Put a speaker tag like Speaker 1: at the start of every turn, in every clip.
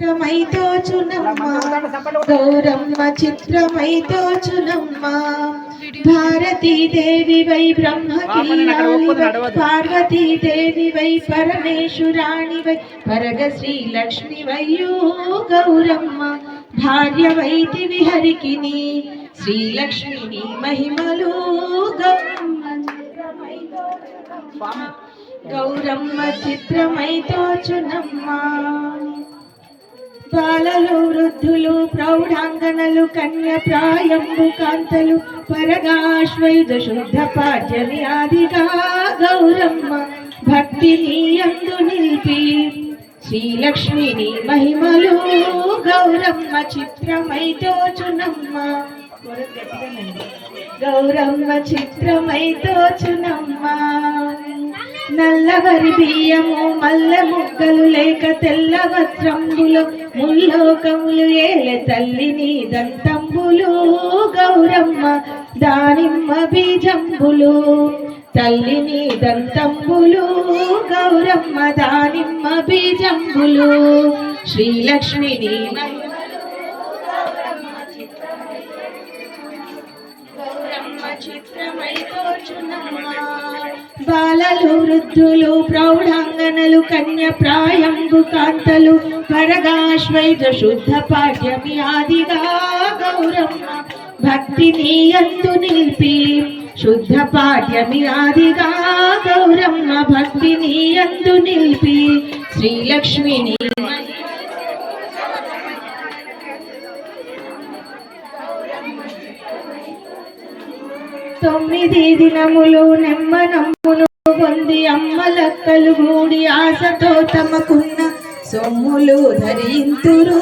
Speaker 1: చిత్రమైతోచునమ్మ గౌరమ్మ చిత్రమైతోచునమ్మ భారతీ దేవి వై బ్రహ్మ వై పార్వతీదేవి వై పరమేశ్వరాణి వై పరగ శ్రీ లక్ష్మి వయ్యో గౌరమ్మ. భార్య వైతి విహరికిని శ్రీలక్ష్మిని మహిమలు గౌరమ్మ. గౌరమ్మ చిత్రమైతోచునమ్మ బాలలు వృద్ధులు ప్రౌఢాంగనలు కన్య ప్రాయంబు కాంతలు పరగాశ్వయుధ శుద్ధ పాడ్యమి ఆదిగా గౌరమ్మ భక్తిని నీయందు నిలిపి. శ్రీలక్ష్మిని మహిమలు గౌరమ్మ చిత్రమైతోచునమ్మ. గౌరమ్మ చిత్రమైతోచునమ్మ. నల్లవరి బియ్యము మల్ల ముగ్గలు లేక తెల్ల వస్త్రంబులు ముల్లోకములు ఏలె తల్లిని దంతంబులు గౌరమ్మ దానిమ్మ బీజంబులు తల్లిని దంతంబులు గౌరమ్మ దానిమ్మ బీజంబులు. శ్రీలక్ష్మిని చిత్రమై తోచునమ్మా. బాలలు వృద్ధులు ప్రౌఢాంగనలు కన్య ప్రాయంబు కాంతలు పరగాశ్వైజ శుద్ధ పాఠ్యమి ఆదిగా గౌరమ్మ భక్తి అందు నిలిపి శుద్ధ పాఠ్యమి ఆదిగా గౌరమ్మ భక్తి అందు నిలిపి శ్రీలక్ష్మిని తొమ్మిది దినములు నెమ్మనం అమ్మలక్కలు గూడి ఆశతో తమకున్న సొమ్ములు ధరింతురు.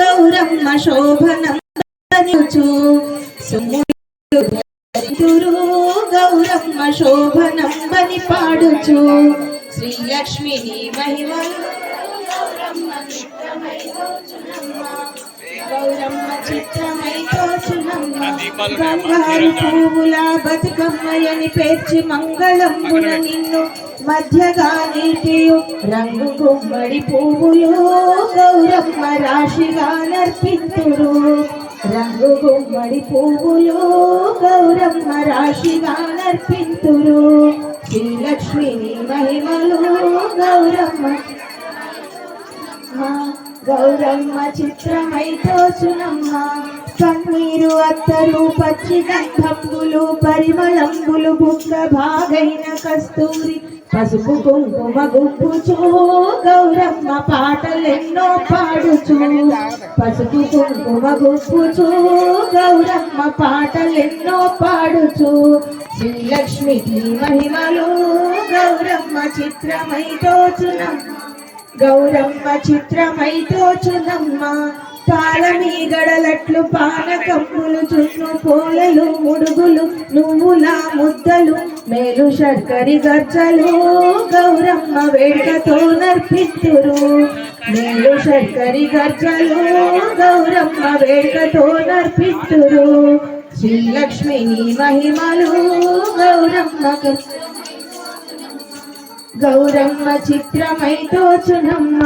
Speaker 1: గౌరమ్మ శోభనచు సొమ్ములు ధరింతురు. గౌరమ్మ శోభనంబని పాడుచు. శ్రీలక్ష్మిని మహిమలు గౌరమ్మ బంగారు పువ్వుల బతుకమ్మయని పేర్చి మంగళంబున నిన్ను మధ్యగా నిలిపియు రంగు గుమ్మడి పువ్వులు గౌరమ్మ రాశిగా నర్పింతురు. రంగు గుమ్మడి పువ్వులు గౌరమ్మ రాశిగా నర్పింతురు. శ్రీలక్ష్మిని మహిమలు గౌరమ్మ. గౌరమ్మ చిత్రమై తోచునమ్మ కన్నీరు అత్తరు పచ్చి గంధంబులు పరిమళంబులు బుక్క భాగైన కస్తూరి పసుపు కుంకుమ గుప్పుచు గౌరమ్మ పాటలెన్నో పాడుచు. పసుపు కుంకుమ గుప్పుచు గౌరమ్మ పాటలెన్నో పాడుచు. శ్రీలక్ష్మికి మహిమలు గౌరమ్మ చిత్రమైతోచునమ్మ గౌరమ్మ చిత్రమైతోచునమ్మ పాలమీ గడలట్లు పానకమ్ములు చున్ను పోలలు ముడుగులు నువ్వుల ముద్దలు. మేలు శర్కరి గచ్చలు గౌరమ్మ వేడుకతో నర్పిస్తురు మేలు శర్కరి గచ్చలు గౌరమ్మ వేడుకతో నర్పిస్తురు శ్రీలక్ష్మిని మహిమలు గౌరమ్మ గౌరమ్మ చిత్రమైతోచునమ్మ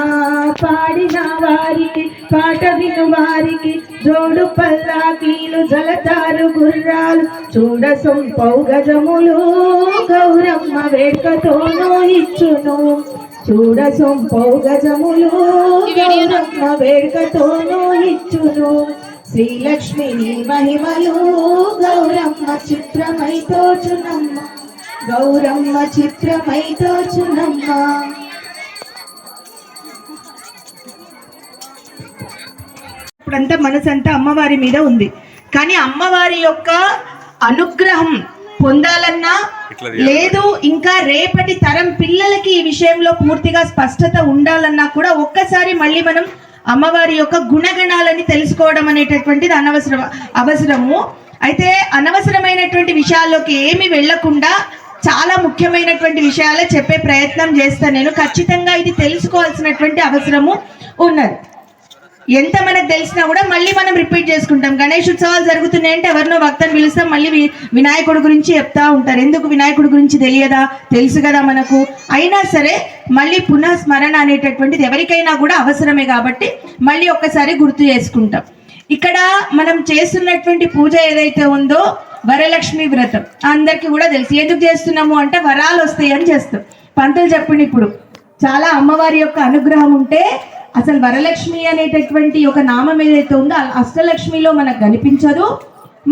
Speaker 1: పాడిన వారికి పాట విను వారికి జోడు పల్లాకీలు జలతారు గుర్రాలు. చూడ సొంపౌ గజములు గౌరమ్మ వేడుకతోనూ ఇచ్చును చూడ సొంపౌ గజములు గౌరమ్మ వేడుకతోనూ ఇచ్చును శ్రీలక్ష్మిని మహిమలు గౌరమ్మ చిత్రమైతోచునమ్మ గౌరమ్మ చిత్రమైతోచునమ్మ
Speaker 2: ఇప్పుడంతా మనసంతా అమ్మవారి మీద ఉంది. కానీ అమ్మవారి యొక్క అనుగ్రహం పొందాలన్నా లేదు ఇంకా రేపటి తరం పిల్లలకి ఈ విషయంలో పూర్తిగా స్పష్టత ఉండాలన్నా కూడా ఒక్కసారి మళ్ళీ మనం అమ్మవారి యొక్క గుణగణాలని తెలుసుకోవడం అనేటటువంటిది అనవసరం అవసరము. అయితే అనవసరమైనటువంటి విషయాల్లోకి ఏమి వెళ్ళకుండా చాలా ముఖ్యమైనటువంటి విషయాలే చెప్పే ప్రయత్నం చేస్తాను నేను. ఖచ్చితంగా ఇది తెలుసుకోవాల్సినటువంటి అవసరము ఉన్నది.
Speaker 1: ఎంత మనకు తెలిసినా కూడా మళ్ళీ మనం రిపీట్ చేసుకుంటాం. గణేష్ ఉత్సవాలు జరుగుతున్నాయంటే ఎవరినో భక్తను పిలుస్తాం మళ్ళీ వినాయకుడి గురించి చెప్తా ఉంటారు. ఎందుకు వినాయకుడి గురించి తెలియదా? తెలుసు కదా మనకు. అయినా సరే మళ్ళీ పునః స్మరణ అనేటటువంటిది ఎవరికైనా కూడా అవసరమే కాబట్టి మళ్ళీ ఒక్కసారి గుర్తు చేసుకుంటాం. ఇక్కడ మనం చేస్తున్నటువంటి పూజ ఏదైతే ఉందో వరలక్ష్మి వ్రతం. అందరికీ కూడా తెలుసు. ఎందుకు చేస్తున్నాము అంటే వరాలు వస్తాయి అని చేస్తాం. పంతులు చెప్పండి ఇప్పుడు. చాలా అమ్మవారి యొక్క అనుగ్రహం ఉంటే అసలు వరలక్ష్మి అనేటటువంటి ఒక నామం ఏదైతే ఉందో అష్టలక్ష్మిలో మనకు కనిపించదు.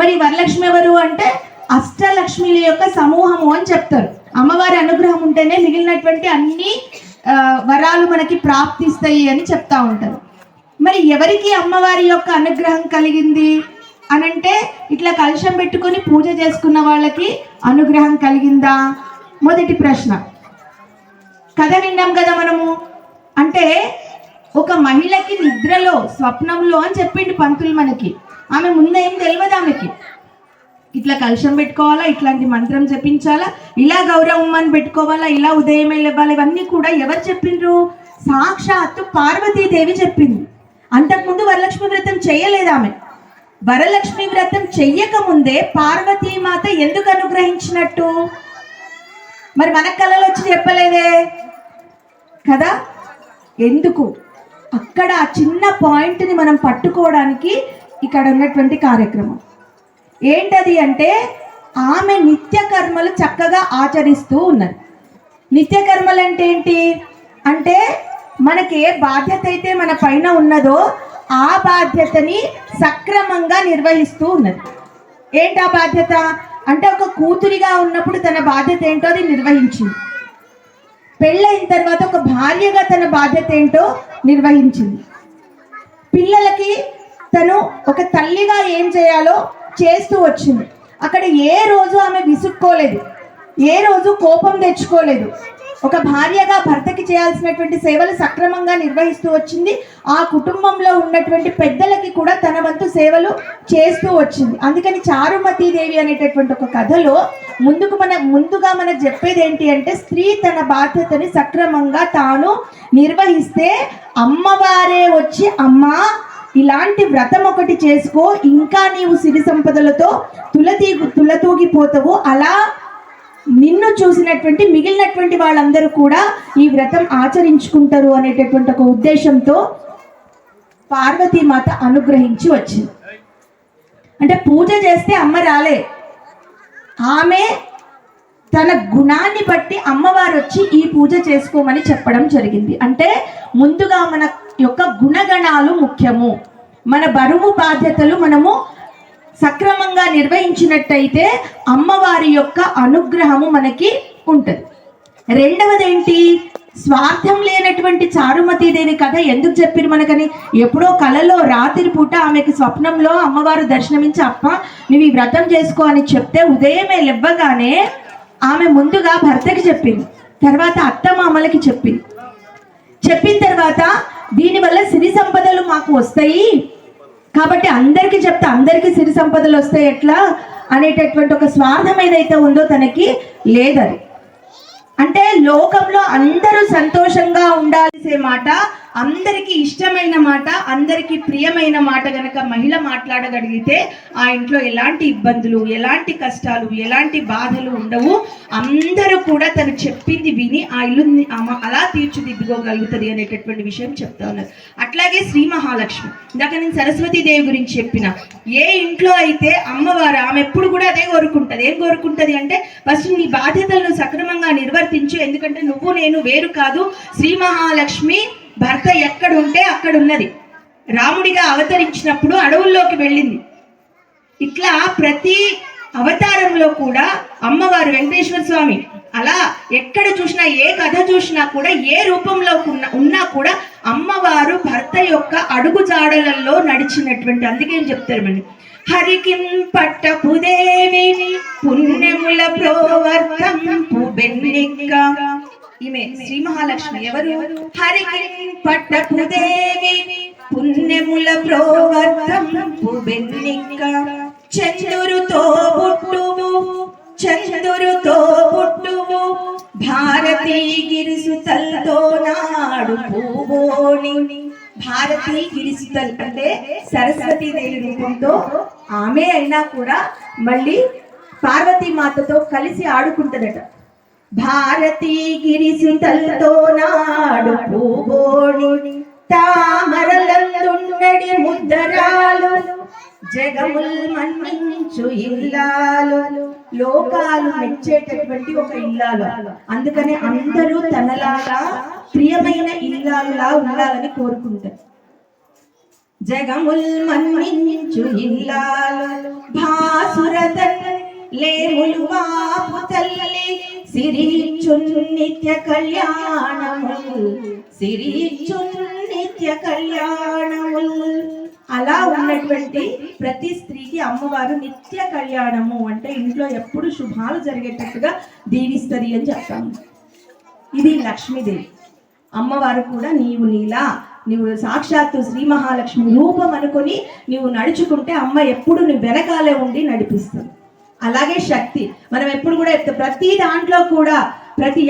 Speaker 1: మరి వరలక్ష్మి ఎవరు అంటే అష్టలక్ష్మిల యొక్క సమూహము అని చెప్తారు. అమ్మవారి అనుగ్రహం ఉంటేనే మిగిలినటువంటి అన్ని వరాలు మనకి ప్రాప్తిస్తాయి అని చెప్తా ఉంటారు. మరి ఎవరికి అమ్మవారి యొక్క అనుగ్రహం కలిగింది? అని అంటే ఇట్లా కలుషం పెట్టుకొని పూజ చేసుకున్న వాళ్ళకి అనుగ్రహం కలిగిందా? మొదటి ప్రశ్న. కథ విన్నాం కదా మనము? అంటే ఒక మహిళకి నిద్రలో స్వప్నంలో అని చెప్పిండు పంతులు మనకి. ఆమె ముందేం తెలియదు ఆమెకి. ఇట్లా కలుషం పెట్టుకోవాలా? ఇట్లాంటి మంత్రం చెప్పించాలా? ఇలా గౌరవమ్మని పెట్టుకోవాలా? ఇలా ఉదయమే లేవాలి? ఇవన్నీ కూడా ఎవరు చెప్పిండ్రు? సాక్షాత్తు పార్వతీదేవి చెప్పింది. అంతకుముందు వరలక్ష్మి వ్రతం చేయలేదు ఆమె. వరలక్ష్మి వ్రతం చెయ్యక ముందే పార్వతీమాత ఎందుకు అనుగ్రహించినట్టు? మరి మన కళలు వచ్చి చెప్పలేదే? కదా? ఎందుకు? అక్కడ ఆ చిన్న పాయింట్ని మనం పట్టుకోవడానికి ఇక్కడ ఉన్నటువంటి కార్యక్రమం. ఏంటది అంటే ఆమె నిత్య కర్మలు చక్కగా ఆచరిస్తూ ఉన్నది. నిత్య కర్మలు అంటే ఏంటి? అంటే మనకి ఏ బాధ్యత అయితే మన పైన ఉన్నదో ఆ బాధ్యతని సక్రమంగా నిర్వహిస్తూ ఉన్నది. ఏంటి ఆ బాధ్యత? అంటే ఒక కూతురిగా ఉన్నప్పుడు తన బాధ్యత ఏంటో అది నిర్వహించింది. పెళ్ళైన తర్వాత ఒక భార్యగా తన బాధ్యత ఏంటో నిర్వహించింది. పిల్లలకి తను ఒక తల్లిగా ఏం చేయాలో చేస్తూ వచ్చింది. అక్కడ ఏ రోజు ఆమె విసుక్కోలేదు. ఏ రోజు కోపం తెచ్చుకోలేదు. ఒక భార్యగా భర్తకి చేయాల్సినటువంటి సేవలు సక్రమంగా నిర్వహిస్తూ వచ్చింది. ఆ కుటుంబంలో ఉన్నటువంటి పెద్దలకి కూడా తన వంతు సేవలు చేస్తూ వచ్చింది. అందుకని చారుమతి దేవి అనేటటువంటి ఒక కథలో ముందుకు మన ముందుగా మనకు చెప్పేది ఏంటి అంటే స్త్రీ తన బాధ్యతని సక్రమంగా తాను నిర్వహిస్తే అమ్మవారే వచ్చి అమ్మ ఇలాంటి వ్రతం ఒకటి చేసుకో ఇంకా నీవు సిరి సంపదలతో తులతీ తులతూగిపోతావు అలా నిన్ను చూసినటువంటి మిగిలినటువంటి వాళ్ళందరూ కూడా ఈ వ్రతం ఆచరించుకుంటారు అనేటటువంటి ఒక ఉద్దేశంతో పార్వతీమాత అనుగ్రహించి వచ్చింది. అంటే పూజ చేస్తే అమ్మ రాలే. ఆమె తన గుణాన్ని బట్టి అమ్మవారు వచ్చి ఈ పూజ చేసుకోమని చెప్పడం జరిగింది. అంటే ముందుగా మన యొక్క గుణగణాలు ముఖ్యము. మన బరువు బాధ్యతలు మనము సక్రమంగా నిర్వహించినట్టయితే అమ్మవారి యొక్క అనుగ్రహము మనకి ఉంటుంది. రెండవది ఏంటి స్వార్థం లేనటువంటి చారుమతి దేవి కథ ఎందుకు చెప్పారు మనకని? ఎప్పుడో కలలో రాత్రి పూట ఆమెకి స్వప్నంలో అమ్మవారు దర్శనమించి అప్ప నువ్వు ఈ వ్రతం చేసుకో అని చెప్తే ఉదయమే లేవ్వగానే ఆమె ముందుగా భర్తకి చెప్పింది. తర్వాత అత్తమామలకి చెప్పింది. చెప్పిన తర్వాత దీనివల్ల సిరి సంపదలు మాకు వస్తాయి. కాబట్టి అందరికీ చెప్తే అందరికీ సిరి సంపదలు వస్తాయి ఎట్లా అనేటటువంటి ఒక స్వార్థం ఏదైతే ఉందో తనకి లేదది. అంటే లోకంలో అందరూ సంతోషంగా ఉండాల్సే మాట అందరికీ ఇష్టమైన మాట అందరికీ ప్రియమైన మాట గనక మహిళ మాట్లాడగలిగితే ఆ ఇంట్లో ఎలాంటి ఇబ్బందులు ఎలాంటి కష్టాలు ఎలాంటి బాధలు ఉండవు. అందరూ కూడా తను చెప్పింది విని ఆ ఇల్లుని అలా తీర్చిదిద్దుకోగలుగుతుంది అనేటటువంటి విషయం చెప్తా ఉన్నారు. అట్లాగే శ్రీ మహాలక్ష్మి. ఇందాక నేను సరస్వతీ దేవి గురించి చెప్పిన ఏ ఇంట్లో అయితే అమ్మవారు ఆమె ఎప్పుడు కూడా అదే కోరుకుంటది. ఏం కోరుకుంటది అంటే ఫస్ట్ నీ బాధ్యతలను సక్రమంగా నిర్వర్తించు ఎందుకంటే నువ్వు నేను వేరు కాదు. శ్రీ మహాలక్ష్మి భర్త ఎక్కడ ఉంటే అక్కడ ఉన్నది రాముడిగా అవతరించినప్పుడు అడవుల్లోకి వెళ్ళింది. ఇట్లా ప్రతి అవతారంలో కూడా అమ్మవారు వెంకటేశ్వర స్వామి అలా ఎక్కడ చూసినా ఏ కథ చూసినా కూడా ఏ రూపంలో ఉన్న- ఉన్నా కూడా అమ్మవారు భర్త యొక్క అడుగు జాడలలో నడిచినటువంటి అందుకే చెప్తారు మరి హరికిం పట్టపుదేవిని పుణ్యముల ప్రోవర్తంపు బెన్నిక్క ఈమె శ్రీ మహాలక్ష్మి ఎవరు? హరికి పట్టపు దేవి పుణ్యముల ప్రోవర్తంపు బెన్నిక్క చందురుతో పుట్టువు చందురుతో పుట్టువు భారతీ గిరిసుతల్తో నాడు నాడు పూవోని భారతి గిరిసితల్ అంటే సరస్వతి దేవి రూపంతో ఆమె అయినా కూడా మళ్ళీ పార్వతీ మాతతో కలిసి ఆడుకుంటదట. భారతీ గిరిసితల్తో నాడు పూవోని తామరలందున్నడి ముద్దరాలు జగముల్ మన్నించు ఇల్లాలు లోకాలు మెచ్చేటటువంటి ఒక ఇల్లాలు. అందుకనే అందరూ తనలాగా ప్రియమైన ఇల్లాలులా ఉండాలని కోరుకుంటారు. జగముల్ మన్నించు ఇల్లాలు భాసురతన్ లేములు వాపు తల్లి సిరిచున్ నిత్య కళ్యాణముల్ సిరిచున్ నిత్య కళ్యాణముల్ అలా ఉన్నటువంటి ప్రతి స్త్రీకి అమ్మవారు నిత్య కళ్యాణము అంటే ఇంట్లో ఎప్పుడు శుభాలు జరిగేటట్టుగా దీవిస్తుంది అని చెప్తాము. ఇది లక్ష్మీదేవి. అమ్మవారు కూడా నీవు నీలా నీవు సాక్షాత్తు శ్రీ మహాలక్ష్మి రూపం అనుకుని నీవు నడుచుకుంటే అమ్మ ఎప్పుడు నువ్వు వెనకాలే ఉండి నడిపిస్తుంది. అలాగే శక్తి. మనం ఎప్పుడు కూడా ప్రతి దాంట్లో కూడా ప్రతి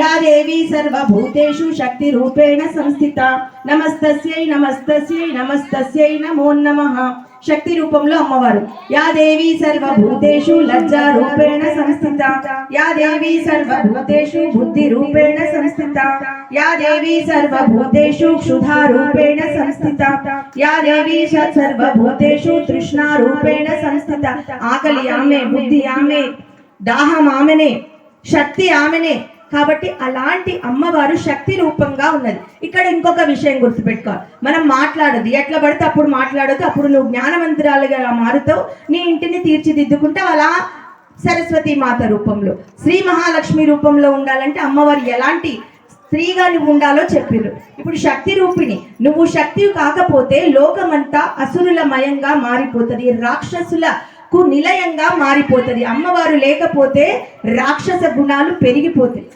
Speaker 1: సర్వభూతేషు శక్తి రూపేణ సంస్థిత. నమస్తస్యై నమస్తస్యై నమస్తస్యై నమో నమః. శక్తి రూపంలో అమ్మవారు. యా దేవి సర్వభూతేషు లజ్జా రూపేణ సంస్థిత. యా దేవి సర్వభూతేషు బుద్ధి రూపేణ సంస్థిత. యా దేవి సర్వభూతేషు క్షుధా రూపేణ సంస్థిత. యా దేవి సర్వభూతేషు తృష్ణా రూపేణ సంస్థిత. ఆకలి ఆమె బుద్ధి ఆమె దాహం ఆమెనే శక్తి ఆమెనే. కాబట్టి అలాంటి అమ్మవారు శక్తి రూపంగా ఉన్నది. ఇక్కడ ఇంకొక విషయం గుర్తుపెట్టుకోవాలి. మనం మాట్లాడదు ఎట్లా పడితే అప్పుడు మాట్లాడదు అప్పుడు నువ్వు జ్ఞానవంతురాలుగా మారుతావు. నీ ఇంటిని తీర్చిదిద్దుకుంటావు. అలా సరస్వతి మాత రూపంలో శ్రీ మహాలక్ష్మి రూపంలో ఉండాలంటే అమ్మవారు ఎలాంటి స్త్రీగా నువ్వు ఉండాలో చెప్పిర్రు. ఇప్పుడు శక్తి రూపిణి నువ్వు శక్తి కాకపోతే లోకమంతా అసురుల మయంగా మారిపోతుంది కు నిలయంగా మారిపోతుంది. అమ్మవారు లేకపోతే రాక్షస గుణాలు పెరిగిపోతాయి.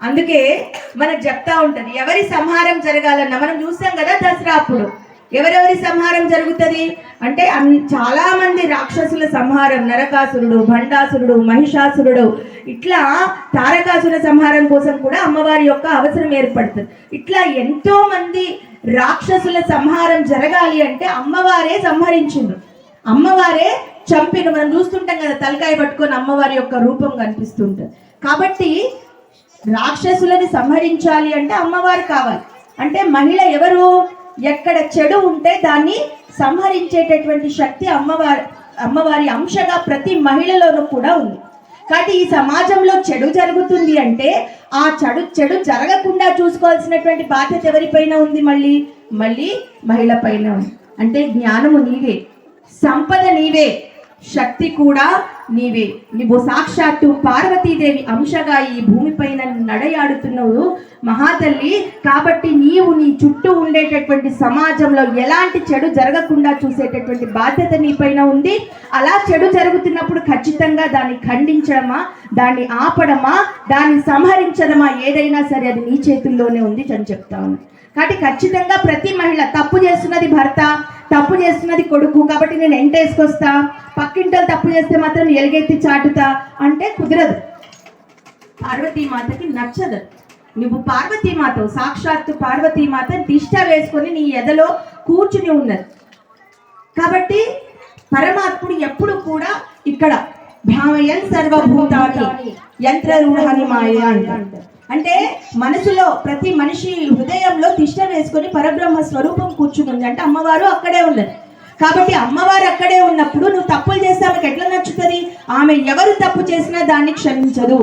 Speaker 1: అందుకే మనకు చెప్తా ఉంటది ఎవరి సంహారం జరగాలన్నా మనం చూస్తాం కదా దసరా అప్పుడు. ఎవరెవరి సంహారం జరుగుతుంది? అంటే చాలా మంది రాక్షసుల సంహారం నరకాసురుడు భండాసురుడు మహిషాసురుడు ఇట్లా తారకాసుర సంహారం కోసం కూడా అమ్మవారి యొక్క అవసరం ఏర్పడుతుంది. ఇట్లా ఎంతో మంది రాక్షసుల సంహారం జరగాలి అంటే అమ్మవారే సంహరించిండ్రు. అమ్మవారే చంపిన మనం చూస్తుంటాం కదా తలకాయ పట్టుకొని అమ్మవారి యొక్క రూపం కనిపిస్తుంటుంది. కాబట్టి రాక్షసులని సంహరించాలి అంటే అమ్మవారు కావాలి. అంటే మహిళ ఎవరు? ఎక్కడ చెడు ఉంటే దాన్ని సంహరించేటటువంటి శక్తి అమ్మవారి అమ్మవారి అంశగా ప్రతి మహిళలోనూ కూడా ఉంది. కాబట్టి ఈ సమాజంలో చెడు జరుగుతుంది అంటే ఆ చెడు చెడు జరగకుండా చూసుకోవాల్సినటువంటి బాధ్యత ఎవరిపైన ఉంది మళ్ళీ? మళ్ళీ మహిళ పైన ఉంది. అంటే జ్ఞానము నీవే సంపద నీవే శక్తి కూడా నీవే. నువ్వు సాక్షాత్తు పార్వతీదేవి అంశగా ఈ భూమిపైన నడయాడుతున్నావు మహాతల్లి. కాబట్టి నీవు నీ చుట్టూ ఉండేటటువంటి సమాజంలో ఎలాంటి చెడు జరగకుండా చూసేటటువంటి బాధ్యత నీపైన ఉంది. అలా చెడు జరుగుతున్నప్పుడు ఖచ్చితంగా దాన్ని ఖండించడమా దాన్ని ఆపడమా దాన్ని సంహరించడమా ఏదైనా సరే అది నీ చేతుల్లోనే ఉంది అని చెప్తా కాబట్టి ఖచ్చితంగా ప్రతి మహిళ తప్పు చేస్తున్నది భర్త. తప్పు చేస్తున్నది కొడుకు కాబట్టి నేను ఎంటేసుకొస్తా. పక్కింటలు తప్పు చేస్తే మాత్రం ఎలుగెత్తి చాటుతా. అంటే కుదరదు. పార్వతీమాతకి నచ్చదు. నువ్వు పార్వతీమాత సాక్షాత్తు పార్వతీమాత దిష్ట వేసుకొని నీ ఎదలో కూర్చుని ఉన్నది. కాబట్టి పరమాత్ముడు ఎప్పుడు కూడా ఇక్కడ భ్రామయన్ సర్వభూతాన్ని యంత్రరూఢాని మాయ అంటారు అంటే మనసులో ప్రతి మనిషి హృదయంలో తిష్ట వేసుకొని పరబ్రహ్మ స్వరూపం కూర్చుని ఉంది అంటే అమ్మవారు అక్కడే ఉన్నది. కాబట్టి అమ్మవారు అక్కడే ఉన్నప్పుడు నువ్వు తప్పులు చేస్తే ఆమెకు ఎట్లా నచ్చుతుంది? ఆమె ఎవరు తప్పు చేసినా దాన్ని క్షమించదు.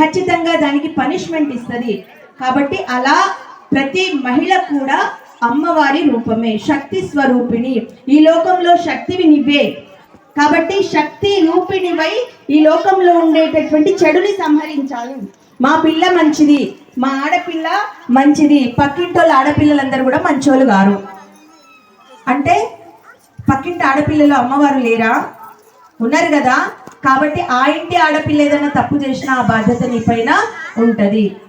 Speaker 1: ఖచ్చితంగా దానికి పనిష్మెంట్ ఇస్తుంది. కాబట్టి అలా ప్రతి మహిళ కూడా అమ్మవారి రూపమే శక్తి స్వరూపిణి. ఈ లోకంలో శక్తివి నువ్వే కాబట్టి శక్తి రూపిణివై ఈ లోకంలో ఉండేటటువంటి చెడుని సంహరించాలి. మా పిల్ల మంచిది మా ఆడపిల్ల మంచిది. పక్కింటోళ్ళ ఆడపిల్లలందరూ కూడా మంచోళ్ళు గారు. అంటే పక్కింటి ఆడపిల్లలు అమ్మవారు లేరా? ఉన్నారు కదా. కాబట్టి ఆ ఇంటి ఆడపిల్ల ఏదైనా తప్పు చేసినా ఆ బాధ్యత నీ పైన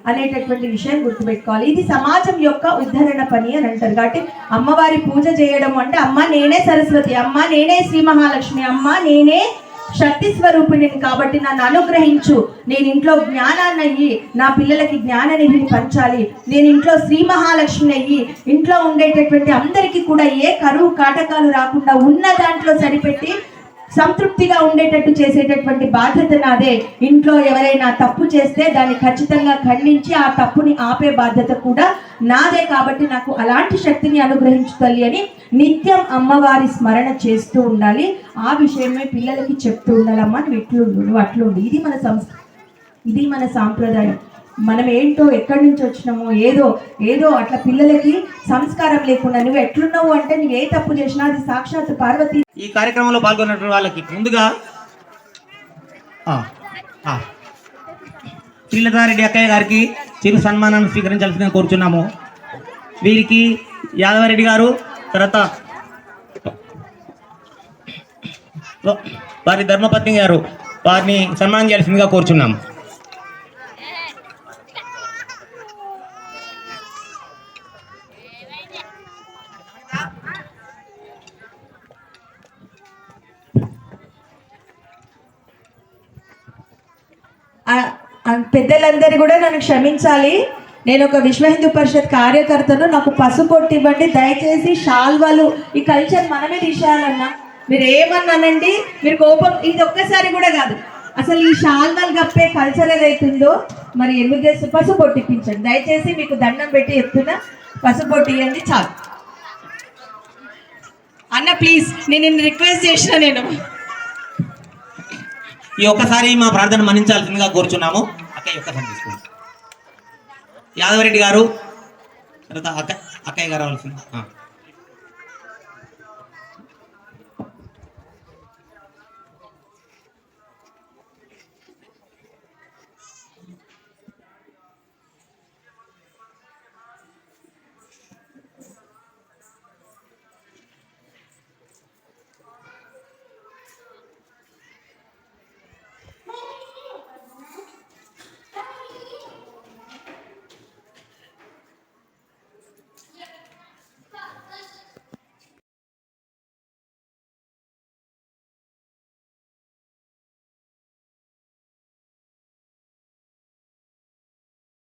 Speaker 1: అనేటటువంటి విషయం గుర్తుపెట్టుకోవాలి. ఇది సమాజం యొక్క ఉద్ధరణ పని అని అంటారు. కాబట్టి అమ్మవారి పూజ చేయడం అంటే అమ్మ నేనే సరస్వతి అమ్మ నేనే శ్రీ మహాలక్ష్మి అమ్మ నేనే శక్తి స్వరూపిణి కాబట్టి నన్ను అనుగ్రహించు. నేను ఇంట్లో జ్ఞానాన్ని అయ్యి నా పిల్లలకి జ్ఞాననిధిని పంచాలి. నేను ఇంట్లో శ్రీ మహాలక్ష్మిని అయ్యి ఇంట్లో ఉండేటటువంటి అందరికీ కూడా ఏ కరువు కాటకాలు రాకుండా ఉన్న దాంట్లో సరిపెట్టి సంతృప్తిగా ఉండేటట్టు చేసేటటువంటి బాధ్యత నాదే. ఇంట్లో ఎవరైనా తప్పు చేస్తే దాన్ని ఖచ్చితంగా ఖండించి ఆ తప్పుని ఆపే బాధ్యత కూడా నాదే కాబట్టి నాకు అలాంటి శక్తిని అనుగ్రహించు తల్లి అని నిత్యం అమ్మవారి స్మరణ చేస్తూ ఉండాలి. ఆ విషయమే పిల్లలకి చెప్తూ ఉండాలమ్మా నువ్వు ఇట్లుండు నువ్వు అట్లుండు. ఇది మన సంస్కృతి ఇది మన సాంప్రదాయం. మనం ఏంటో ఎక్కడి నుంచి వచ్చినామో ఏదో ఏదో అట్లా పిల్లలకి సంస్కారం లేకుండా నువ్వు ఎట్లున్నావు అంటే నువ్వు ఏ తప్పు చేసినా అది సాక్షాత్ పార్వతి
Speaker 3: ఈ కార్యక్రమంలో పాల్గొన్నటువంటి వాళ్ళకి ముందుగా ఆ, శ్రీలతారెడ్డి అక్కయ్య గారికి చిరు సన్మానాన్ని స్వీకరించాల్సిందిగా కోరుచున్నాము. వీరికి యాదవరెడ్డి గారు తర్వాత వారి ధర్మపత్ని గారు వారిని సన్మానం చేయాల్సిందిగా కోరుచున్నాము
Speaker 1: ఆ- ఆ పెద్దలందరూ కూడా నన్ను క్షమించాలి. నేను ఒక విశ్వ హిందూ పరిషత్ కార్యకర్తను. నాకు పసుపొట్టు ఇవ్వండి. దయచేసి షాల్వాలు ఈ కల్చర్ మనమే తీసేయాలన్నా. మీరు ఏమన్నానండి? మీరు కోపం ఇది ఒక్కసారి కూడా కాదు. అసలు ఈ షాల్వాలు కప్పే కల్చర్ ఏదైతుందో మరి ఎందుకు చేసి పసుపొట్టు ఇప్పించండి. దయచేసి మీకు దండం పెట్టి చెప్తున్నా. పసుపొట్టు ఇవ్వండి చాలు. అన్న ప్లీజ్ నేను రిక్వెస్ట్ చేసిన నేను.
Speaker 3: ఈ ఒక్కసారి మా ప్రార్థన మన్నించాల్సిందిగా కోరుచున్నాము. అక్కయ్య ఒక్కసారి తీసుకోండి యాదవరెడ్డి గారు తర్వాత అక్క అక్కయ్య గారు రావాల్సింది.